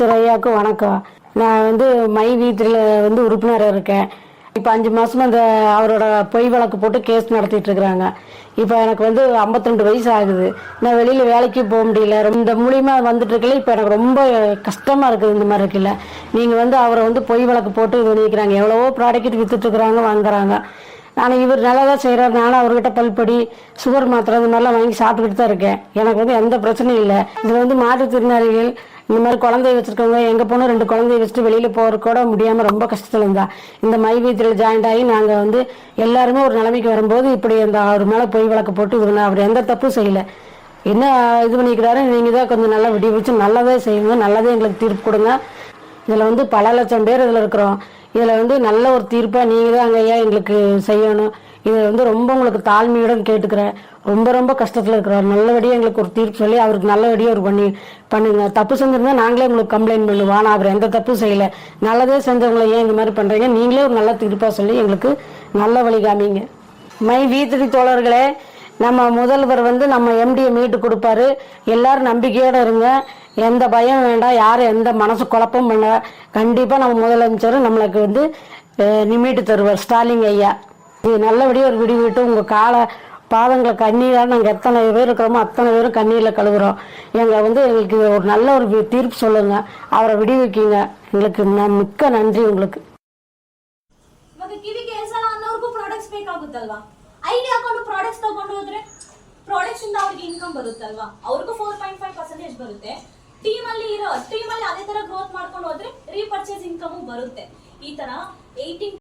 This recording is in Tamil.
திரு வணக்கம். நான் வந்து மை வீட்டில் வந்து உறுப்பினராக இருக்கேன். இப்போ அஞ்சு மாசமா அந்த அவரோட பொய் வழக்கு போட்டு கேஸ் நடத்திட்டு இருக்கிறாங்க இப்போ எனக்கு வந்து 52 வயசு ஆகுது. நான் வெளியில் வேலைக்கு போக முடியல. இந்த மூலியமா வந்துட்டு இருக்கல. இப்போ எனக்கு ரொம்ப கஷ்டமா இருக்குது இந்த மாதிரி இருக்குல்ல நீங்கள் வந்து அவரை வந்து பொய் வழக்கு போட்டு இது பண்ணிக்கிறாங்க. எவ்வளவோ ப்ராடக்ட் வித்துட்டு இருக்கிறாங்க வாங்குறாங்க. ஆனால் இவர் நல்லா தான் செய்கிறார் நானும் அவர்கிட்ட பல்படி சுகர் மாத்திரை அந்த மாதிரிலாம் வாங்கி சாப்பிட்டுக்கிட்டு தான் இருக்கேன். எனக்கு வந்து எந்த பிரச்சனையும் இல்லை. இதில் வந்து மாற்றுத்திறனாளிகள் இந்த மாதிரி குழந்தைய வச்சுருக்கவங்க எங்கே போனோம் ரெண்டு குழந்தைய வச்சுட்டு வெளியில் போற கூட முடியாமல் ரொம்ப கஷ்டத்தில் இருந்தா. இந்த மை வீட்டில் ஜாயிண்ட் ஆகி நாங்கள் வந்து எல்லாருமே ஒரு நிலைமைக்கு வரும்போது இப்படி அந்த அவர் மேலே பொய் வழக்கு போட்டு இது பண்ண அவர் எந்த தப்பும் செய்யலை. என்ன இது பண்ணிக்கிறாரு? நீங்கள் தான் கொஞ்சம் நல்லா விடி வச்சு நல்லதே செய்யுங்க நல்லதே எங்களுக்கு தீர்ப்பு கொடுங்க. இதில் வந்து பல லட்சம் பேர் இதில் இருக்கிறோம். இதில் வந்து நல்ல ஒரு தீர்ப்பாக நீங்கள் தான் ஐயா எங்களுக்கு செய்யணும்? இதில் வந்து ரொம்ப உங்களுக்கு தாழ்மையுடன் கேட்டுக்கிறேன். ரொம்ப ரொம்ப கஷ்டத்தில் இருக்கிறார் நல்லபடியாக எங்களுக்கு ஒரு தீர்ப்பு சொல்லி அவருக்கு நல்லபடியாக ஒரு பண்ணி பண்ணுங்க. தப்பு செஞ்சிருந்தா நாங்களே உங்களுக்கு கம்ப்ளைண்ட் பண்ணுவோம். ஆனால் அவர் எந்த தப்பும் செய்யலை. நல்லதே செஞ்சவங்களை ஏன் இந்த மாதிரி பண்ணுறீங்க நீங்களே ஒரு நல்ல தீர்ப்பாக சொல்லி எங்களுக்கு நல்ல வழி காமிங்க. மை வீத்திரி தோழர்களே நம்ம முதல்வர் வந்து நம்ம எம்டியை மீட்டு கொடுப்பாரு. எல்லாரும் நம்பிக்கையோடு இருங்க. எந்த பயம் வேண்டாம். யாரும் எந்த மனசு குழப்பம் பண்ண கண்டிப்பாக நம்ம முதலமைச்சர் நம்மளுக்கு வந்து நிமிட்டு தருவார். ஸ்டாலின் ஐயா. இது நல்லபடியாக ஒரு விடுவிட்டு உங்கள் காலை பாதங்களை கண்ணீராக நாங்கள் எத்தனை பேர் இருக்கிறோமோ அத்தனை பேரும் கண்ணீரில் கழுவுறோம். எங்களை வந்து எங்களுக்கு ஒரு நல்ல ஒரு தீர்ப்பு சொல்லுங்கள் அவரை விடுவிக்கிங்க. எங்களுக்கு மிக்க நன்றி உங்களுக்கு. ಪ್ರಾಡಕ್ಟ್ಸ್ ತಗೊಂಡು ಹೋದ್ರೆ ಪ್ರಾಡಕ್ಟ್ಸ್ ಇಂದ ಅವ್ರಿಗೆ ಇನ್ಕಮ್ ಬರುತ್ತಲ್ವಾ? ಅವ್ರಿಗೂ ಫೋರ್ ಪಾಯಿಂಟ್ ಫೈವ್ ಪರ್ಸೆಂಟೇಜ್ ಬರುತ್ತೆ. ಟೀಮ್ ಅಲ್ಲಿ ಇರೋ ಟೀಮ್ ಅಲ್ಲಿ ಅದೇ ತರ ಗ್ರೋತ್ ಮಾಡ್ಕೊಂಡು ಹೋದ್ರೆ ರೀಪರ್ಚೇಸ್ ಇನ್ಕಮ್ ಬರುತ್ತೆ. ಈ ತರ ಏಯ್ಟೀನ್